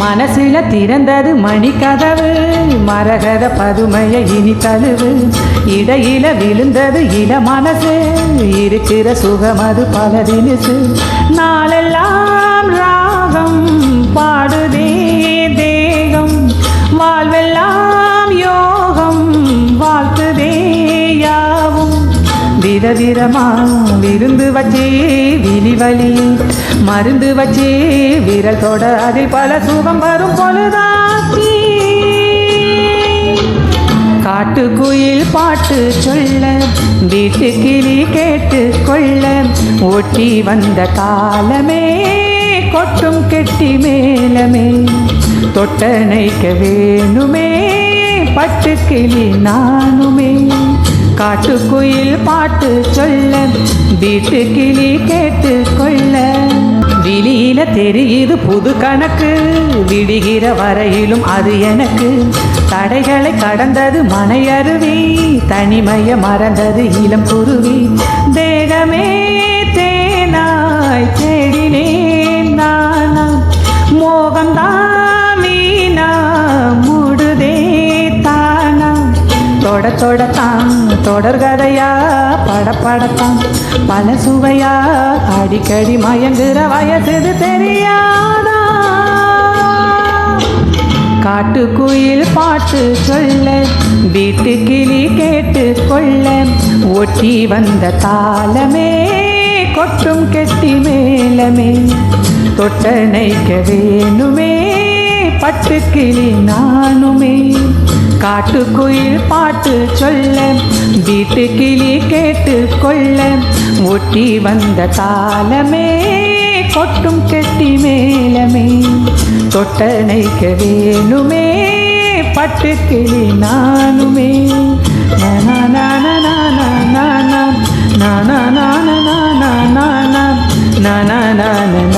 மனசுல திறந்தது மணிக்கதவு மரகத பதுமைய இனி தழுவு. இடையில விழுந்தது இள மனசு இருக்கிற சுகம் அது பல தினசு. நாளெல்லாம் ராகம் பாடுதே தேகம் வாழ்வெல்லாம் யோகம் வாழ்த்துதே யாவும். விதவிதமா விருந்து வச்சே விழிவழியே மருந்து வச்சு விரல் தொட அதில் பல சுகம் வரும் பொழுதாக்கி. காட்டுக்குயில் பாட்டு சொல்ல வீட்டு கிளி கேட்டு கொள்ள ஓட்டி வந்த காலமே கொட்டும் கெட்டி மேலமே. தொட்டணைக்க வேணுமே பட்டு கிளி நானுமே. காட்டுக்குயில் பாட்டு சொல்ல வீட்டு கிளி கேட்டு தெரியுது புது கணக்கு. விடுகிற வரையிலும் அது எனக்கு. தடைகளை கடந்தது மனையருவி தனிமைய மறந்தது இளம் குருவி. தேகமே தேனாய் தேடினேன் நானா மோகம்தான் வீணா. முடுதே தானா தொட தொட தொடர்கதையா படப்படத்தான். பல சுவையா அடிக்கடி மயங்குற வயசு தெரியாதா? காட்டுக்குயில் பாட்டு சொல்ல வீட்டு கிளி கேட்டு கொள்ள ஒட்டி வந்த தாளமே கொட்டும் கெட்டி மேலமே. தொட்டணைக்க வேணுமே பட்டு கிளி நான் காட்டுக்குயில் பாட்டு சொல்ல வீட்டு கிளி கேட்டு கொள்ள ஒட்டி வந்த காலமே கொட்டும் கெட்டி மேலமே தொட்ட நைக்க வேணுமே பட்டு கிளி நானுமே நானா நானா நானா நானா நானா நானா நானா நானா நானா நானா